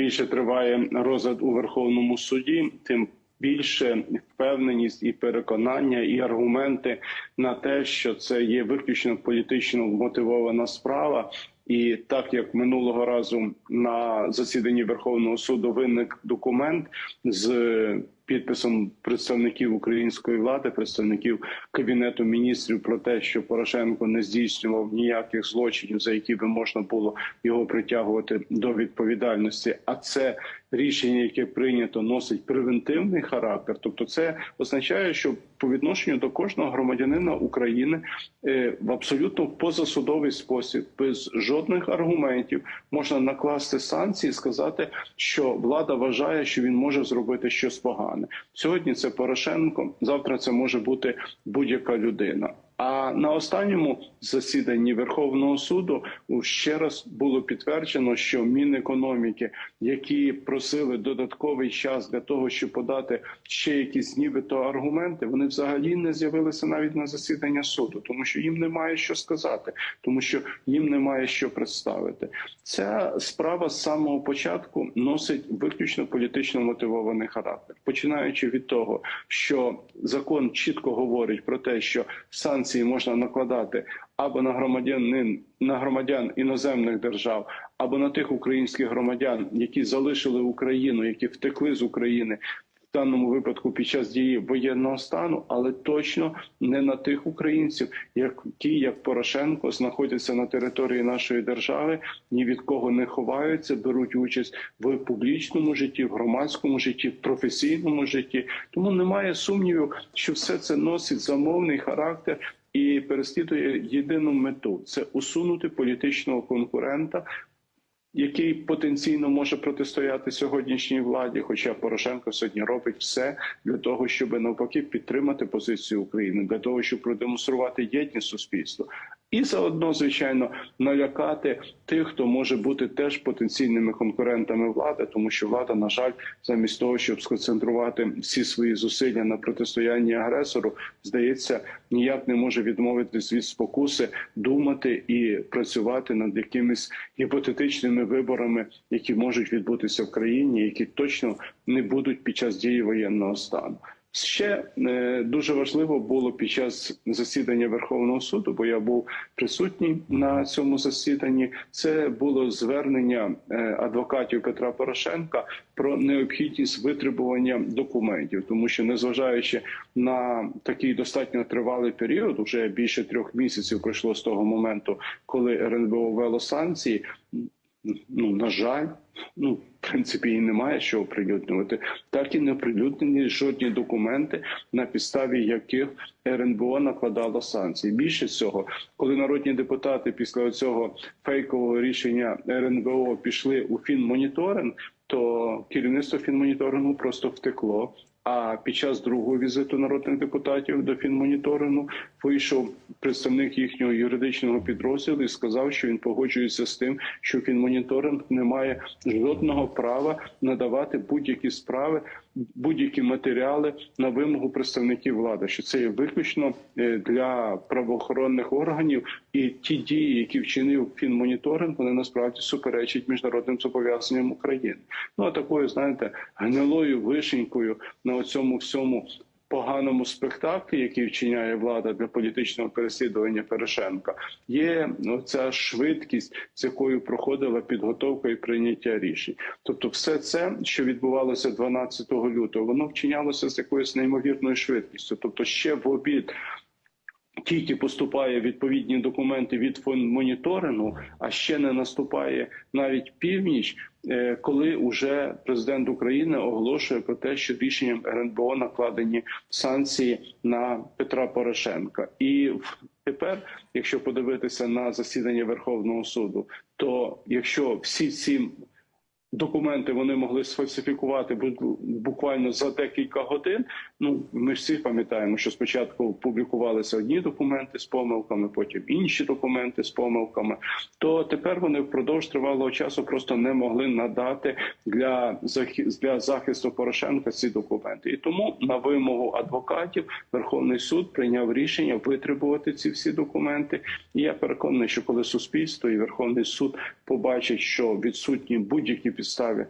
більше триває розгляд у Верховному суді, тим більше впевненість і переконання, і аргументи на те, що це є виключно політично мотивована справа. І так як минулого разу на засіданні Верховного суду виник документ з підписом представників української влади, представників кабінету міністрів про те, що Порошенко не здійснював ніяких злочинів, за які би можна було його притягувати до відповідальності. А це рішення, яке прийнято, носить превентивний характер. Тобто, це означає, що по відношенню до кожного громадянина України е, в абсолютно позасудовий спосіб, без жодних аргументів, можна накласти санкції, і сказати, що влада вважає, що він може зробити щось погане. Сьогодні це Порошенко, завтра це може бути будь-яка людина. А на останньому засіданні Верховного суду ще раз було підтверджено, що Мінекономіки, які просили додатковий час для того, щоб подати ще якісь нібито аргументи, вони взагалі не з'явилися навіть на засідання суду, тому що їм немає що сказати, тому що їм немає що представити. Ця справа з самого початку носить виключно політично мотивований характер, починаючи від того, що закон чітко говорить про те, що санкції санкції можна накладати або на громадянин на громадян іноземних держав, або на тих українських громадян, які залишили Україну, які втекли з України. В даному випадку під час дії воєнного стану, але точно не на тих українців, які як Порошенко знаходяться на території нашої держави, ні від кого не ховаються, беруть участь в публічному житті, в громадському житті, в професійному житті. Тому немає сумнівів, що все це носить замовний характер і переслідує єдину мету це усунути політичного конкурента. Який потенційно може протистояти сьогоднішній владі, хоча Порошенко сьогодні робить все для того, щоб навпаки підтримати позицію України, для того, щоб продемонструвати єдність суспільства, і заодно, звичайно, налякати тих, хто може бути теж потенційними конкурентами влади, тому що влада, на жаль, замість того, щоб сконцентрувати всі свої зусилля на протистоянні агресору, здається, ніяк не може відмовитись від спокуси думати і працювати над якимись гіпотетичними виборами, які можуть відбутися в країні, які точно не будуть під час дії воєнного стану. Ще е, дуже важливо було під час засідання Верховного суду, бо я був присутній на цьому засіданні. Це було звернення е, адвокатів Петра Порошенка про необхідність витребування документів, тому що незважаючи на такий достатньо тривалий період, вже більше трьох місяців пройшло з того моменту, коли РНБО ввело санкції. Ну на жаль, ну принципі і немає що оприлюднювати. Так і не оприлюднені жодні документи, на підставі яких РНБО накладало санкції. Більше цього, коли народні депутати після цього фейкового рішення РНБО пішли у фінмоніторинг, то керівництво фінмоніторингу просто втекло. А під час другого візиту народних депутатів до фінмоніторингу вийшов представник їхнього юридичного підрозділу і сказав, що він погоджується з тим, що фінмоніторинг не має жодного права надавати будь-які справи, будь-які матеріали на вимогу представників влади. Що це є виключно е, для правоохоронних органів, і ті дії, які вчинив фінмоніторинг, вони насправді суперечать міжнародним зобов'язанням України. Ну а такою, знаєте, гнилою вишенькою на цьому всьому поганому спектаклі, який вчиняє влада для політичного переслідування Порошенка, є ця швидкість, з якою проходила підготовка і прийняття рішень. Тобто, все це, що відбувалося 12 лютого, воно вчинялося з якоюсь неймовірною швидкістю, тобто ще в обід. Тільки поступає відповідні документи від фонмоніторингу, а ще не наступає навіть північ, е, коли уже президент України оголошує про те, що рішенням РНБО накладені санкції на Петра Порошенка, і тепер, якщо подивитися на засідання Верховного суду, то якщо всі ці Документи вони могли сфальсифікувати буквально за декілька годин. Ну ми всі пам'ятаємо, що спочатку публікувалися одні документи з помилками, потім інші документи з помилками. То тепер вони впродовж тривалого часу просто не могли надати для для захисту Порошенка ці документи. І тому на вимогу адвокатів Верховний суд прийняв рішення витребувати ці всі документи. І я переконаний, що коли суспільство і Верховний суд побачать, що відсутні будь-які підставі